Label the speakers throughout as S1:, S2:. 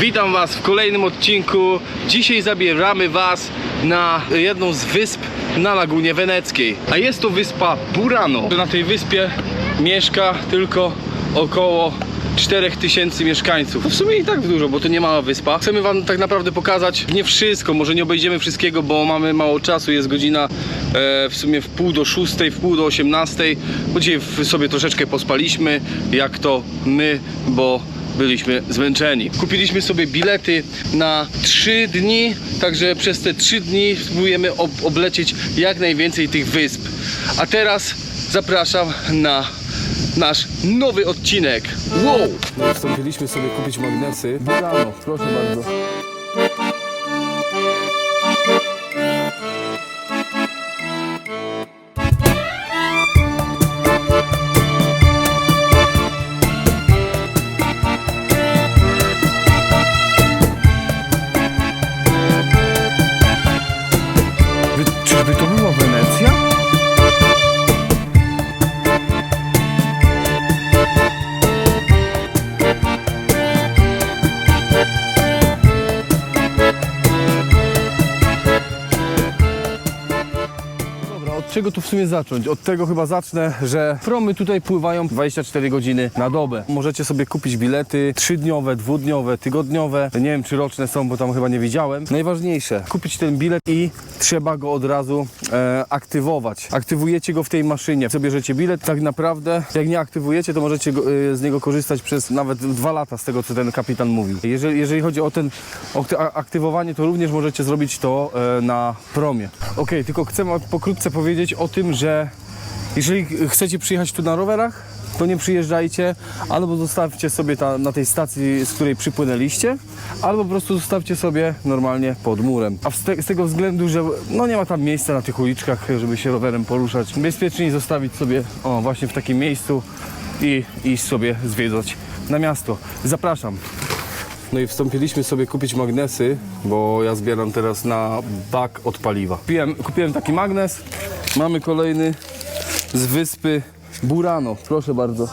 S1: Witam Was w kolejnym odcinku. Dzisiaj zabieramy Was na jedną z wysp na Lagunie Weneckiej. A jest to wyspa Burano. Na tej wyspie mieszka tylko około 4000 mieszkańców. W sumie i tak dużo, bo to nie mała wyspa. Chcemy Wam tak naprawdę pokazać nie wszystko, może nie obejdziemy wszystkiego, bo mamy mało czasu. Jest godzina e, w sumie w pół do szóstej, w pół do osiemnastej. Bo dzisiaj w- sobie troszeczkę pospaliśmy, jak to my, bo byliśmy zmęczeni. Kupiliśmy sobie bilety na 3 dni, także przez te 3 dni spróbujemy ob oblecieć jak najwięcej tych wysp. A teraz zapraszam na nasz nowy odcinek. Wow!
S2: Wstąpiliśmy sobie kupić magnesy. Burano, proszę bardzo. Czego tu w sumie zacząć? Od tego chyba zacznę, że promy tutaj pływają 24 godziny na dobę. Możecie sobie kupić bilety trzydniowe, dwudniowe, tygodniowe. Nie wiem, czy roczne są, bo tam chyba nie widziałem. Najważniejsze, kupić ten bilet i trzeba go od razu e, aktywować. Aktywujecie go w tej maszynie. Co bilet, tak naprawdę, jak nie aktywujecie, to możecie go, e, z niego korzystać przez nawet dwa lata, z tego co ten kapitan mówił. Jeżeli, jeżeli chodzi o ten o aktywowanie, to również możecie zrobić to e, na promie. Okej, tylko chcę pokrótce powiedzieć o tym, że jeżeli chcecie przyjechać tu na rowerach, to nie przyjeżdżajcie, albo zostawcie sobie ta, na tej stacji, z której przypłynęliście, albo po prostu zostawcie sobie normalnie pod murem. A z tego względu, że no nie ma tam miejsca na tych uliczkach, żeby się rowerem poruszać. Bezpieczniej zostawić sobie o, właśnie w takim miejscu i iść sobie zwiedzać na miasto. Zapraszam. No i wstąpiliśmy sobie kupić magnesy, bo ja zbieram teraz na bak od paliwa. Kupiłem, kupiłem taki magnes, mamy kolejny z wyspy Burano, proszę bardzo.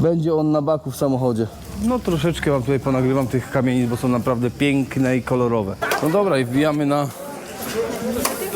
S2: Będzie on na baku w samochodzie. No troszeczkę wam tutaj ponagrywam tych kamienic, bo są naprawdę piękne i kolorowe. No dobra i wbijamy na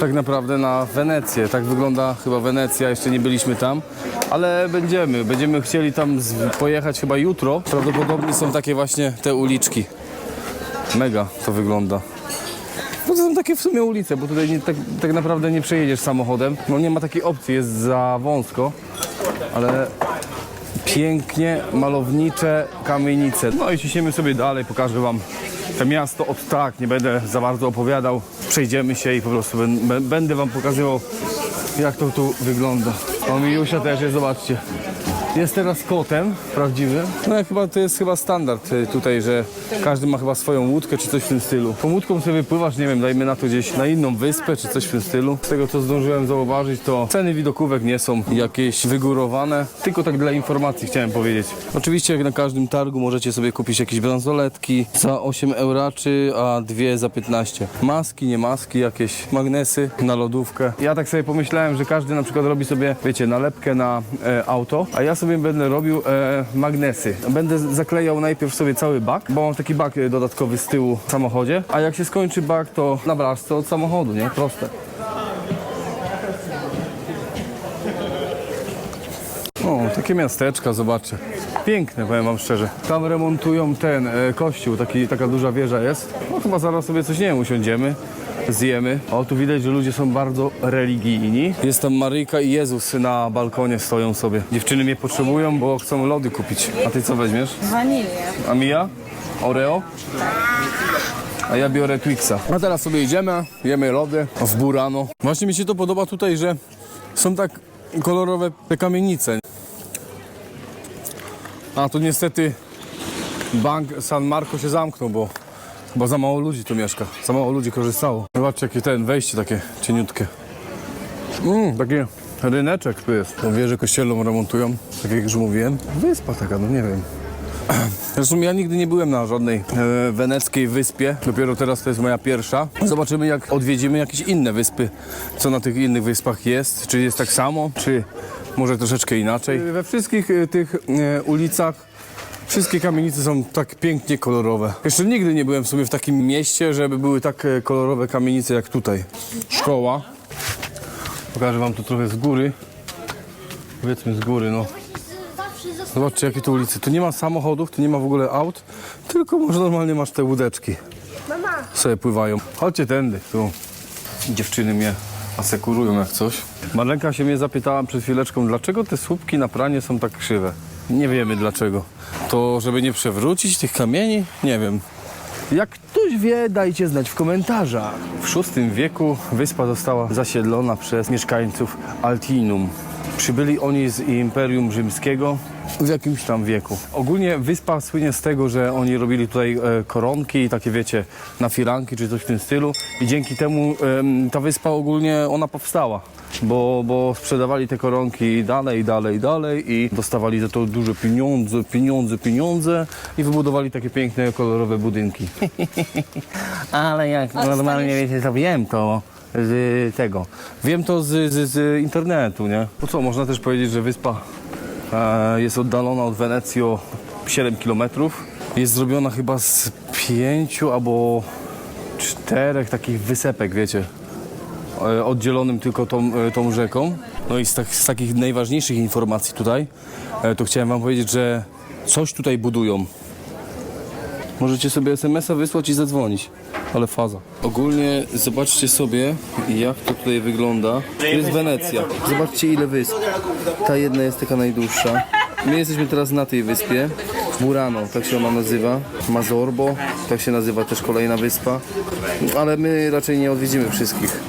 S2: tak naprawdę na Wenecję. Tak wygląda chyba Wenecja, jeszcze nie byliśmy tam, ale będziemy. Będziemy chcieli tam pojechać chyba jutro. Prawdopodobnie są takie właśnie te uliczki. Mega to wygląda. To są takie w sumie ulice, bo tutaj nie, tak, tak naprawdę nie przejedziesz samochodem. No nie ma takiej opcji, jest za wąsko, ale pięknie malownicze kamienice. No i ciśniemy sobie dalej, pokażę wam to miasto od tak, nie będę za bardzo opowiadał. Przejdziemy się i po prostu będę wam pokazywał jak to tu wygląda. O Milusia też jest, zobaczcie. Jest teraz kotem prawdziwym. No jak chyba to jest chyba standard y, tutaj, że każdy ma chyba swoją łódkę czy coś w tym stylu. Tą łódką sobie pływasz, nie wiem, dajmy na to gdzieś na inną wyspę czy coś w tym stylu. Z tego co zdążyłem zauważyć, to ceny widokówek nie są jakieś wygórowane, tylko tak dla informacji chciałem powiedzieć. Oczywiście jak na każdym targu możecie sobie kupić jakieś bransoletki za 8 euraczy, a dwie za 15. Maski, nie maski, jakieś magnesy na lodówkę. Ja tak sobie pomyślałem, że każdy na przykład robi sobie, wiecie, nalepkę na e, auto, a ja sobie będę robił e, magnesy. Będę zaklejał najpierw sobie cały bak, bo mam taki bak e, dodatkowy z tyłu w samochodzie, a jak się skończy bak, to na blaszce od samochodu, nie? Proste. O, takie miasteczka, zobaczcie. Piękne, powiem wam szczerze. Tam remontują ten e, kościół, taki, taka duża wieża jest. No chyba zaraz sobie coś, nie wiem, usiądziemy, zjemy. O, tu widać, że ludzie są bardzo religijni. Jest tam Maryjka i Jezus na balkonie stoją sobie. Dziewczyny mnie potrzebują, bo chcą lody kupić. A ty co weźmiesz?
S3: Wanilię.
S1: A Mija? Oreo? A ja biorę Twixa. A teraz sobie idziemy, jemy lody w Burano. Właśnie mi się to podoba tutaj, że są tak kolorowe te kamienice. A tu niestety bank San Marco się zamknął, bo chyba za mało ludzi tu mieszka. Za mało ludzi korzystało. Zobaczcie, jakie ten wejście takie cieniutkie. Mm, takie ryneczek tu jest. To wieżę kościelną remontują, tak jak już mówiłem. Wyspa taka, no nie wiem. Zresztą ja nigdy nie byłem na żadnej e, weneckiej wyspie. Dopiero teraz to jest moja pierwsza. Zobaczymy jak odwiedzimy jakieś inne wyspy. Co na tych innych wyspach jest. Czy jest tak samo, czy może troszeczkę inaczej. We wszystkich e, tych e, ulicach
S2: Wszystkie kamienice są tak pięknie kolorowe. Jeszcze nigdy nie byłem w sumie w takim mieście, żeby były tak e, kolorowe kamienice jak tutaj. Szkoła. Pokażę wam tu trochę z góry. Powiedzmy z góry, no. Zobaczcie jakie tu ulice. Tu nie ma samochodów, tu nie ma w ogóle aut, tylko może normalnie masz te łódeczki.
S3: Mama,
S2: Sobie pływają. Chodźcie tędy, tu. Dziewczyny mnie asekurują jak coś. Marlenka się mnie zapytała przed chwileczką, dlaczego te słupki na pranie są tak krzywe. Nie wiemy dlaczego. To żeby nie przewrócić tych kamieni? Nie wiem. Jak ktoś wie, dajcie znać w komentarzach. W VI wieku wyspa została zasiedlona przez mieszkańców Altinum. Przybyli oni z Imperium Rzymskiego w jakimś tam wieku. Ogólnie wyspa słynie z tego, że oni robili tutaj e, koronki i takie wiecie, na firanki czy coś w tym stylu i dzięki temu em, ta wyspa ogólnie ona powstała. Bo, bo sprzedawali te koronki dalej, dalej, dalej i dostawali za to duże pieniądze, pieniądze, pieniądze i wybudowali takie piękne, kolorowe budynki. Ale jak normalnie wiecie, to wiem to z tego. Wiem to z, z, z internetu, nie? Po co, można też powiedzieć, że wyspa jest oddalona od Wenecji o 7 km. Jest zrobiona chyba z pięciu albo czterech takich wysepek, wiecie, e, oddzielonym tylko tą, e, tą rzeką. No i z, tak, z takich najważniejszych informacji tutaj, e, to chciałem wam powiedzieć, że coś tutaj budują. Możecie sobie SMS-a wysłać i zadzwonić. Ale faza. Ogólnie zobaczcie sobie, jak to tutaj wygląda. To jest Wenecja. Zobaczcie ile wysp. Ta jedna jest taka najdłuższa. My jesteśmy teraz na tej wyspie. Murano, tak się ona nazywa. Mazorbo, tak się nazywa też kolejna wyspa. Ale my raczej nie odwiedzimy wszystkich.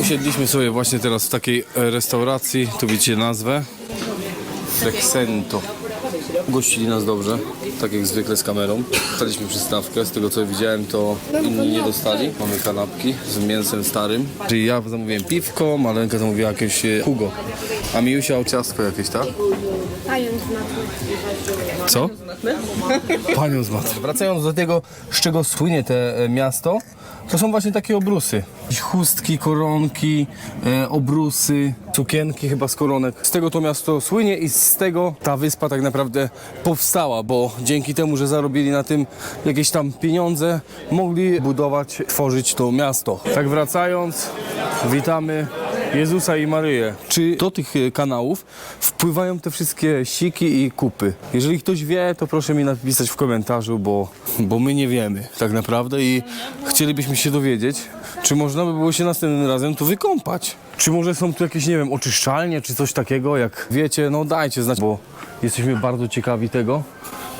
S2: Usiedliśmy sobie właśnie teraz w takiej e, restauracji. Tu widzicie nazwę. Rexento. Gościli nas dobrze, tak jak zwykle z kamerą. Dostaliśmy przystawkę, z tego co widziałem to inni nie dostali. Mamy kanapki z mięsem starym. Czyli ja zamówiłem piwko, Malenka zamówiła jakieś e, Hugo. A Miusia o ciastko jakieś, tak?
S3: z matmy.
S2: Co? Panią z matmy. Wracając do tego, z czego słynie te e, miasto, to są właśnie takie obrusy. Chustki, koronki, e, obrusy, sukienki chyba z koronek. Z tego to miasto słynie i z tego ta wyspa tak naprawdę powstała, bo dzięki temu, że zarobili na tym jakieś tam pieniądze, mogli budować, tworzyć to miasto. Tak wracając, witamy Jezusa i Maryję. Czy do tych e, kanałów wpływają te wszystkie siki i kupy? Jeżeli ktoś wie, to proszę mi napisać w komentarzu, bo, bo my nie wiemy tak naprawdę i chcielibyśmy się dowiedzieć, czy można by było się następnym razem tu wykąpać. Czy może są tu jakieś, nie wiem, oczyszczalnie, czy coś takiego, jak wiecie, no dajcie znać, bo jesteśmy bardzo ciekawi tego.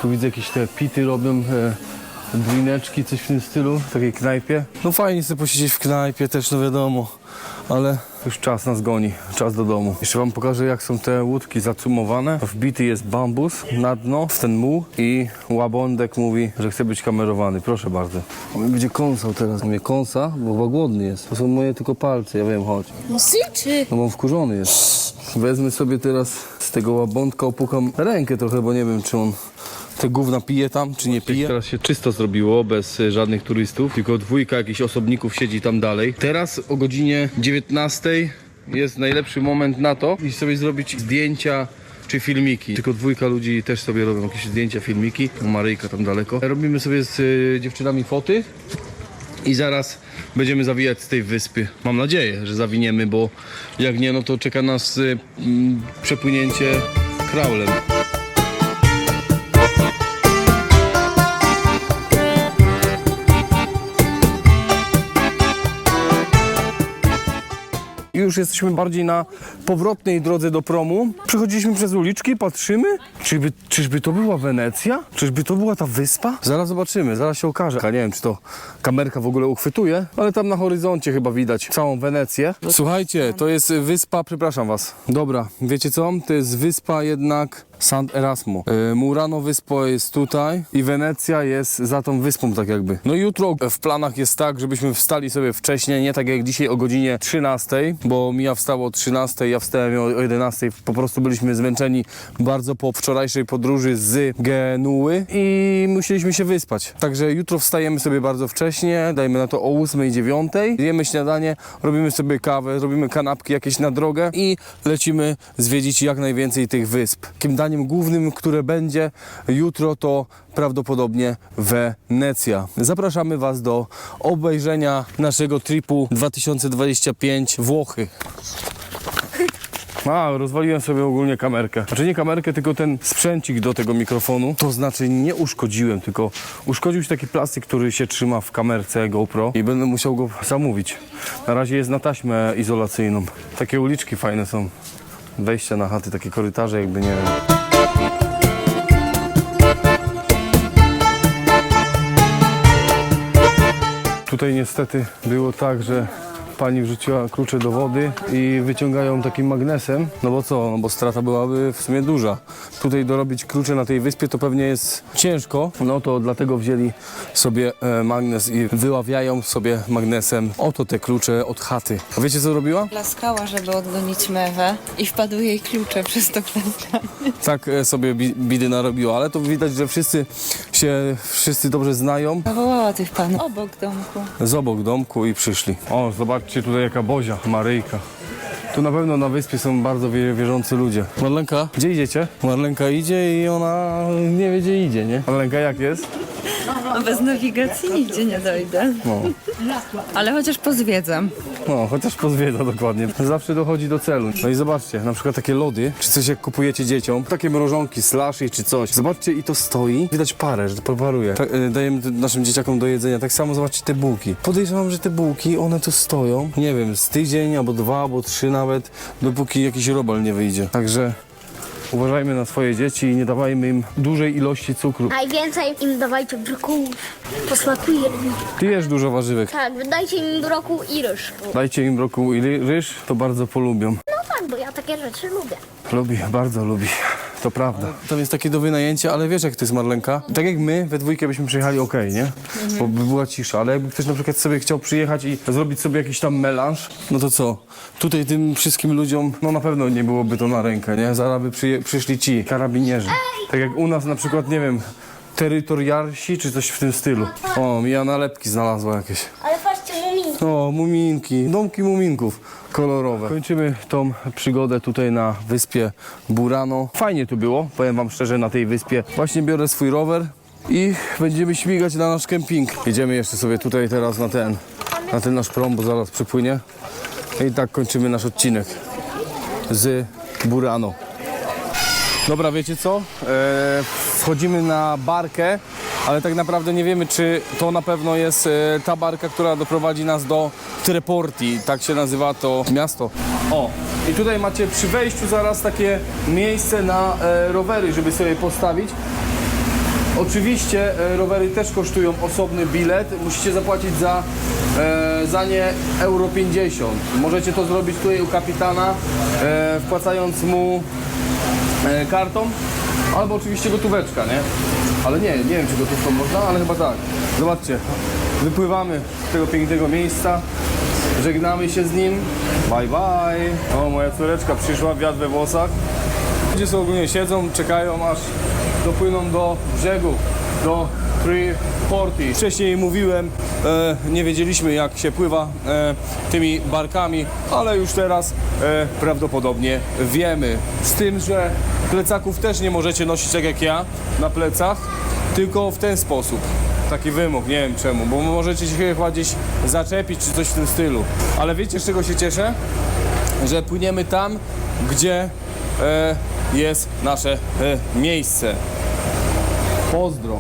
S2: Tu widzę jakieś te pity robią, e, coś w tym stylu, w takiej knajpie. No fajnie sobie posiedzieć w knajpie też, no wiadomo, ale już czas nas goni, czas do domu. Jeszcze wam pokażę jak są te łódki zacumowane. Wbity jest bambus na dno, w ten muł i łabądek mówi, że chce być kamerowany. Proszę bardzo. On mnie będzie kąsał teraz. Mnie kąsa, bo chyba głodny jest. To są moje tylko palce, ja wiem, chodź.
S3: No syczy.
S2: No bo on wkurzony jest. Wezmę sobie teraz z tego łabądka, opukam rękę trochę, bo nie wiem, czy on te gówna pije tam, czy nie pije. Teraz się czysto zrobiło, bez y, żadnych turystów, tylko dwójka jakichś osobników siedzi tam dalej. Teraz o godzinie 19 jest najlepszy moment na to, i sobie zrobić zdjęcia czy filmiki. Tylko dwójka ludzi też sobie robią jakieś zdjęcia, filmiki. Maryjka tam daleko. Robimy sobie z y, dziewczynami foty. I zaraz będziemy zawijać z tej wyspy. Mam nadzieję, że zawiniemy, bo jak nie, no to czeka nas y, mm, przepłynięcie kraulem. Już jesteśmy bardziej na powrotnej drodze do promu. Przechodziliśmy przez uliczki, patrzymy. Czyżby, czyżby to była Wenecja? Czyżby to była ta wyspa? Zaraz zobaczymy, zaraz się okaże. Ja nie wiem, czy to kamerka w ogóle uchwytuje, ale tam na horyzoncie chyba widać całą Wenecję. Słuchajcie, to jest wyspa, przepraszam was. Dobra, wiecie co? To jest wyspa jednak Sant Erasmo. E, Murano wyspa jest tutaj i Wenecja jest za tą wyspą tak jakby. No jutro w planach jest tak, żebyśmy wstali sobie wcześniej, nie tak jak dzisiaj o godzinie 13, bo Mija wstała o 13, ja wstałem o 11. Po prostu byliśmy zmęczeni bardzo po wczorajszej podróży z Genuły i musieliśmy się wyspać. Także jutro wstajemy sobie bardzo wcześnie, dajmy na to o 8, 9, jemy śniadanie, robimy sobie kawę, robimy kanapki jakieś na drogę i lecimy zwiedzić jak najwięcej tych wysp. Takim daniem zadaniem głównym, które będzie jutro, to prawdopodobnie Wenecja. Zapraszamy Was do obejrzenia naszego tripu 2025 Włochy. A, rozwaliłem sobie ogólnie kamerkę. Znaczy nie kamerkę, tylko ten sprzęcik do tego mikrofonu. To znaczy nie uszkodziłem, tylko uszkodził się taki plastik, który się trzyma w kamerce GoPro i będę musiał go zamówić. Na razie jest na taśmę izolacyjną. Takie uliczki fajne są. Wejścia na chaty, takie korytarze jakby, nie wiem. Tutaj niestety było tak, że pani wrzuciła klucze do wody i wyciągają takim magnesem. No bo co? No bo strata byłaby w sumie duża. Tutaj dorobić klucze na tej wyspie to pewnie jest ciężko. No to dlatego wzięli sobie e, magnes i wyławiają sobie magnesem oto te klucze od chaty. A wiecie co robiła?
S4: Klaskała, żeby odgonić mewę i wpadły jej klucze przez to klaskanie.
S2: Tak e, sobie bi- bidy narobiła, ale to widać, że wszyscy się, wszyscy dobrze znają.
S4: Zawołała tych panów obok domku.
S2: z obok domku i przyszli. O, zobaczcie tutaj jaka bozia, Maryjka. Tu na pewno na wyspie są bardzo wie, wierzący ludzie. Marlenka, gdzie idziecie? Marlenka idzie i ona nie wie gdzie idzie, nie? Marlenka jak jest?
S4: Bez nawigacji nigdzie nie dojdę.
S2: No,
S4: Ale chociaż pozwiedzam.
S2: No chociaż pozwiedza dokładnie. Zawsze dochodzi do celu. No i zobaczcie, na przykład takie lody, czy coś jak kupujecie dzieciom, takie mrożonki, slashy czy coś. Zobaczcie i to stoi, widać parę, że to paruje. Tak, y, dajemy naszym dzieciakom do jedzenia. Tak samo zobaczcie te bułki. Podejrzewam, że te bułki, one tu stoją, nie wiem, z tydzień albo dwa, albo trzy nawet, dopóki jakiś robal nie wyjdzie. Także uważajmy na swoje dzieci i nie dawajmy im dużej ilości cukru.
S3: Najwięcej im dawajcie brokułów. Posmakuje.
S2: Ty jesz dużo warzywek.
S3: Tak, dajcie im brokuł i ryż.
S2: Dajcie im brokuł i ry- ryż, to bardzo polubią.
S3: No tak, bo ja takie rzeczy lubię.
S2: Lubi, bardzo lubi. To prawda. Tam jest takie do wynajęcia, ale wiesz jak to jest Marlenka? Tak jak my, we dwójkę byśmy przyjechali ok, nie? Bo by była cisza, ale jakby ktoś na przykład sobie chciał przyjechać i zrobić sobie jakiś tam melanż, no to co? Tutaj tym wszystkim ludziom, no na pewno nie byłoby to na rękę, nie? Zaraz by przyje- przyszli ci, karabinierzy. Tak jak u nas na przykład, nie wiem, terytorialsi czy coś w tym stylu. O, Mija nalepki znalazła jakieś.
S3: Ale patrzcie, muminki.
S2: O, muminki, domki muminków kolorowe. Kończymy tą przygodę tutaj na wyspie Burano. Fajnie tu było, powiem wam szczerze, na tej wyspie. Właśnie biorę swój rower i będziemy śmigać na nasz kemping. Jedziemy jeszcze sobie tutaj teraz na ten, na ten nasz prom, bo zaraz przypłynie. I tak kończymy nasz odcinek z Burano. Dobra, wiecie co? E, wchodzimy na barkę, ale tak naprawdę nie wiemy, czy to na pewno jest e, ta barka, która doprowadzi nas do Treporti. Tak się nazywa to miasto. O, i tutaj macie przy wejściu zaraz takie miejsce na e, rowery, żeby sobie postawić. Oczywiście e, rowery też kosztują osobny bilet. Musicie zapłacić za, e, za nie euro 50. Możecie to zrobić tutaj u kapitana, e, wpłacając mu e, kartą, albo oczywiście gotóweczka, nie? Ale nie, nie wiem czy gotówką można, ale chyba tak. Zobaczcie, wypływamy z tego pięknego miejsca, żegnamy się z nim. Bye bye. O, moja córeczka przyszła, wiatr we włosach. Ludzie sobie ogólnie siedzą, czekają aż dopłyną do brzegu, do Treeporti. Wcześniej mówiłem, e, nie wiedzieliśmy jak się pływa e, tymi barkami, ale już teraz e, prawdopodobnie wiemy. Z tym, że plecaków też nie możecie nosić tak jak ja na plecach, tylko w ten sposób. Taki wymóg, nie wiem czemu, bo możecie się chyba gdzieś zaczepić czy coś w tym stylu. Ale wiecie z czego się cieszę? że płyniemy tam, gdzie e, jest nasze e, miejsce. Pozdro.